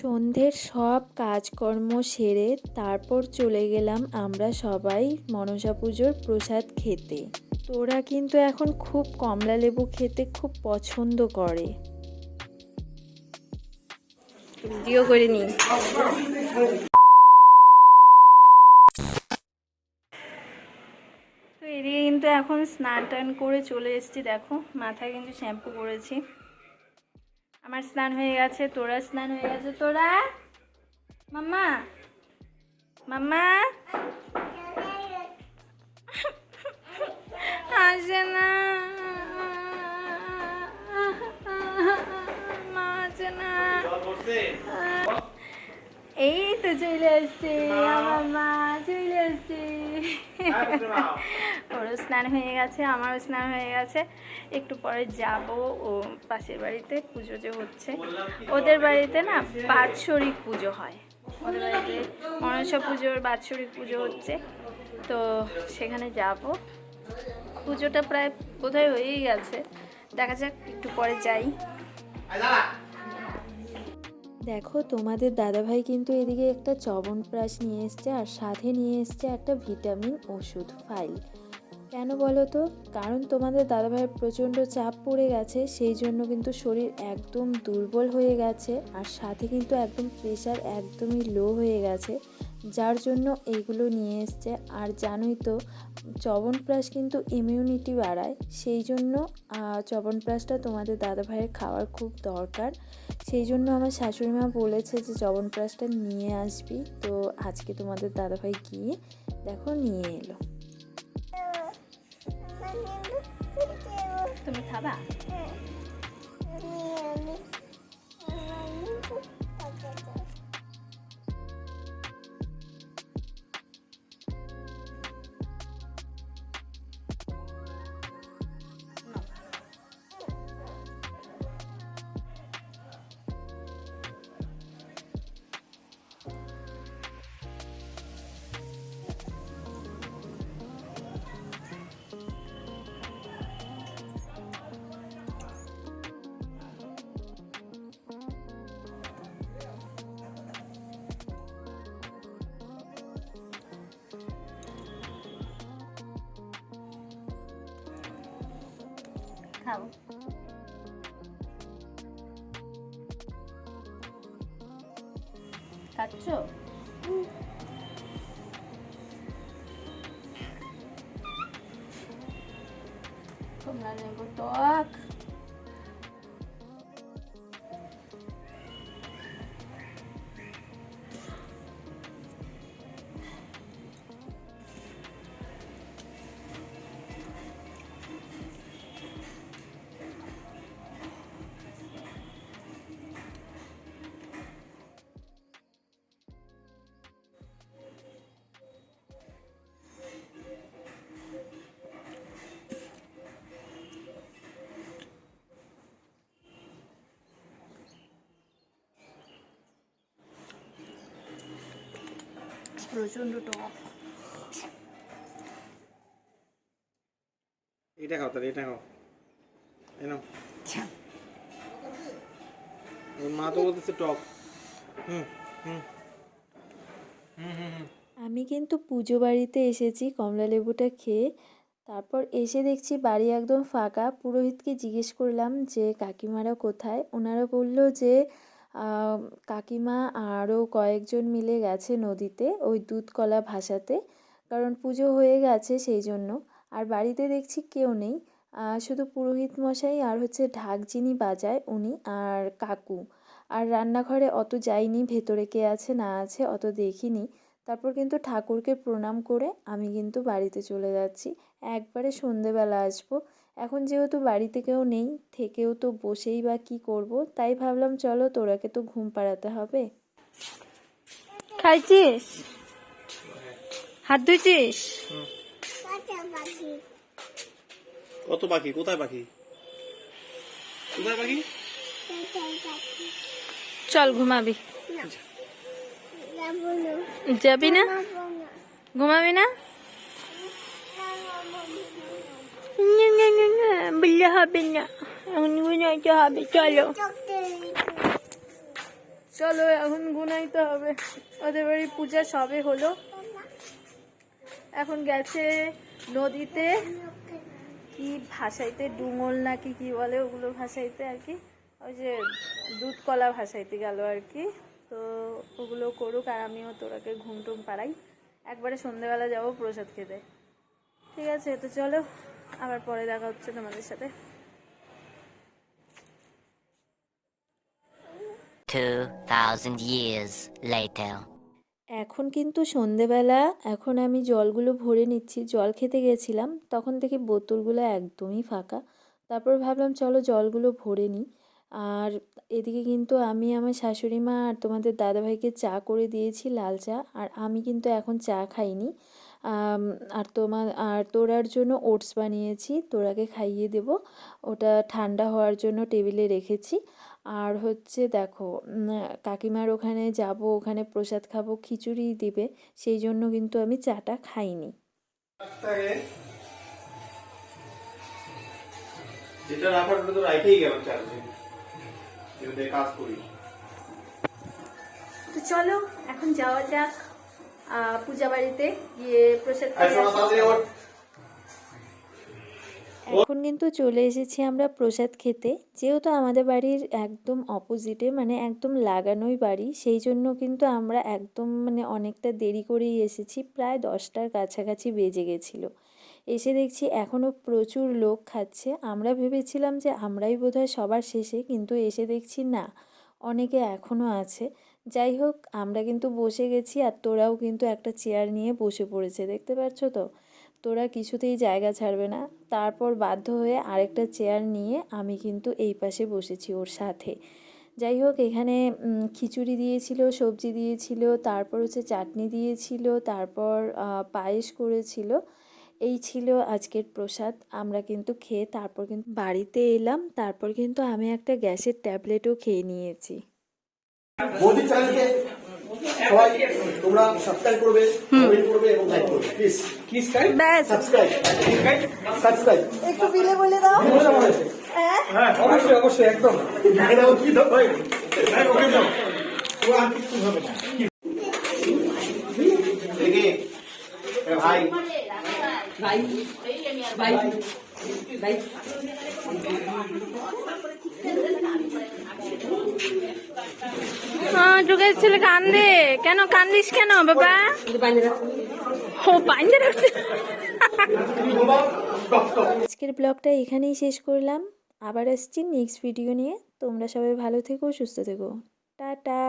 সন্ধ্যের সব কাজকর্ম সেরে তারপর চলে গেলাম আমরা সবাই মনসা পুজোর প্রসাদ খেতে। তোরা কিন্তু এখন খুব কমলা লেবু খেতে খুব পছন্দ করে। ভিডিও করে নিই। তো এদিকে কিন্তু এখন স্নান টান করে চলে এসেছি দেখো। মাথায় কিন্তু শ্যাম্পু করেছি আমার স্নান হয়ে গেছে, তোরা স্নান হয়ে গেছে, তোরা? মাম্মা? মাম্মা? আসে না। এই তো চলে আসছে, আমার মা চলে আসছে। ওরও স্নান হয়ে গেছে, আমারও স্নান হয়ে গেছে। একটু পরে যাব ও পাশের বাড়িতে, পুজো যে হচ্ছে। ওদের বাড়িতে না বাৎসরিক পুজো হয়। ওদের বাড়িতে মনসা পুজোর বাৎসরিক পুজো হচ্ছে। তো সেখানে যাব। পুজোটা প্রায় বোধহয় হয়েই গেছে। দেখা যাক, একটু পরে যাই। দেখো, তোমাদের দাদাভাই কিন্তু এদিকে একটা চবনপ্রাশ নিয়ে এসছে আর সাথে নিয়ে এসছে একটা ভিটামিন ওষুধ ফাইল। কেন বলো তো? কারণ তোমাদের দাদাভাইয়ের প্রচণ্ড চাপ পড়ে গেছে, সেই জন্য কিন্তু শরীর একদম দুর্বল হয়ে গেছে আর সাথে কিন্তু একদম প্রেশার একদমই লো হয়ে গেছে। যার জন্য এইগুলো নিয়ে এসছে। আর জানোই তো চবনপ্রাশ কিন্তু ইমিউনিটি বাড়ায়। সেই জন্য চবনপ্রাশটা তোমাদের দাদাভাইয়ের খাওয়ার খুব দরকার। সেই জন্য আমার শাশুড়ি মা বলেছে যে চবনপ্রাশটা নিয়ে আসবি। তো আজকে তোমাদের দাদাভাই গিয়ে দেখো নিয়ে এলো। তুমি খাবা? খাও প্রচণ্ড টক এটা খাও তাহলে এটা খাও এই নাও ওর মা তো বলতেছে টক হুম হুম। হুম হুম হুম। আমি কিন্তু পুজো বাড়িতে এসেছি কমলা লেবুটা খেয়ে। তারপর এসে দেখছি বাড়ি একদম ফাঁকা। পুরোহিতকে জিজ্ঞেস করলাম যে কাকিমারা কোথায়? ওনারা বলল যে কাকিমা আরও কয়েকজন মিলে গেছে নদীতে ওই দুধ কলা ভাসাতে কারণ পুজো হয়ে গেছে সেই জন্য। আর বাড়িতে দেখছি কেউ নেই। শুধু পুরোহিত মশাই আর হচ্ছে ঢাক যিনি বাজায় উনি আর কাকু। আর রান্নাঘরে অত যাইনি, ভেতরে কে আছে না আছে অত দেখিনি। তারপর কিন্তু ঠাকুরকে প্রণাম করে আমি কিন্তু বাড়িতে চলে যাচ্ছি। একবারে সন্ধেবেলা আসব। এখন যেহেতু বাড়িতে কেউ নেই থেকেও তো বসেই বা কী করব তাই ভাবলাম চলো তোরাকে তো ঘুম পাড়াতে হবে। খাইছিস? হাত ধুইছিস? কত পাখি কোথায় পাখি কোথায় পাখি চল ঘুমাবি। যাবি না? ঘুমাবি না? বললে হবে না। এখন ঘুমাইতে হবে, চলো। চলো, এখন গুনাইতে হবে। ওদের বাড়ি পূজা সবে হলো। এখন গেছে নদীতে। কি ভাসাইতে ডুঙল নাকি কি বলে ওগুলো ভাসাইতে আর কি? ওই যে দুধ কলা ভাসাইতে গেল আর কি। তো ওগুলো করুক আর আমিও তোরাকে ঘুম টুম পাড়াই। একবারে সন্ধেবেলা যাব প্রসাদ খেতে। ঠিক আছে তো চলো আবার পরে দেখা হচ্ছে তোমাদের সাথে। 2,000 years later. এখন কিন্তু সন্ধেবেলা এখন আমি জলগুলো ভরে নিচ্ছি। জল খেতে গেছিলাম তখন থেকে বোতলগুলো একদমই ফাঁকা। তারপর ভাবলাম চলো জলগুলো ভরে নিই। আর এদিকে কিন্তু আমি আমার শাশুড়ি মা আর তোমাদের দাদাভাইকে চা করে দিয়েছি লাল চা, আর আমি কিন্তু এখন চা খাইনি। আর তোমার আর তোরার জন্য ওটস বানিয়েছি, তোরাকে খাইয়ে দেব। ওটা ঠান্ডা হওয়ার জন্য টেবিলে রেখেছি। আর হচ্ছে দেখো কাকিমার ওখানে যাব, ওখানে প্রসাদ খাব খিচুড়ি দিবে, সেই জন্য কিন্তু আমি চাটা খাইনি। যেটা রাখার তো চার্জে কাজ করি। তো চলো এখন যাওয়া যাক পূজা বাড়িতে গিয়ে প্রসাদ। এখন কিন্তু চলে এসেছি আমরা প্রসাদ খেতে। যেহেতু আমাদের বাড়ির একদম অপোজিটে মানে একদম লাগানোই বাড়ি সেই জন্য কিন্তু আমরা একদম মানে অনেকটা দেরি করেই এসেছি। প্রায় দশটার কাছাকাছি বেজে গেছিল। এসে দেখছি এখনও প্রচুর লোক খাচ্ছে। আমরা ভেবেছিলাম যে আমরাই বোধহয় সবার শেষে, কিন্তু এসে দেখছি না, অনেকে এখনও আছে। যাই হোক, আমরা কিন্তু বসে গেছি আর তোরাও কিন্তু একটা চেয়ার নিয়ে বসে পড়েছে, দেখতে পাচ্ছ তো? তোরা কিছুতেই জায়গা ছাড়বে না। তারপর বাধ্য হয়ে আরেকটা চেয়ার নিয়ে আমি কিন্তু এই পাশে বসেছি ওর সাথে। যাই হোক, এখানে খিচুড়ি দিয়েছিল, সবজি দিয়েছিল, তারপর হচ্ছে চাটনি দিয়েছিল, তারপর পায়েস করেছিল। এই ছিল আজকের প্রসাদ। আমরা কিন্তু খেয়ে তারপর কিন্তু বাড়িতে এলাম। তারপর কিন্তু আমি একটা গ্যাসের ট্যাবলেটও খেয়ে নিয়েছি। সবাই তোমরা সাবস্ক্রাইব করবে কমেন্ট করবে এবং লাইক করবে। প্লিজ কি সাবস্ক্রাইব সাবস্ক্রাইব একটু বিলে বলে দাও। হ্যাঁ? হ্যাঁ অবশ্যই অবশ্যই একদম। দেখে দাও কি দাও। ভাই হ্যাঁ, ওকে দাও। ও আর কিছু হবে না। দেখে। ভাই হ্যাঁ ঢুকে ছেলে কান্দে। কেন কান্দিস কেন বাবা? ও বাইন্দে রাখছে আজকের ব্লগটা এখানেই শেষ করলাম। আবার আসছি নেক্সট ভিডিও নিয়ে। তোমরা সবাই ভালো থেকো সুস্থ থেকো। টাটা।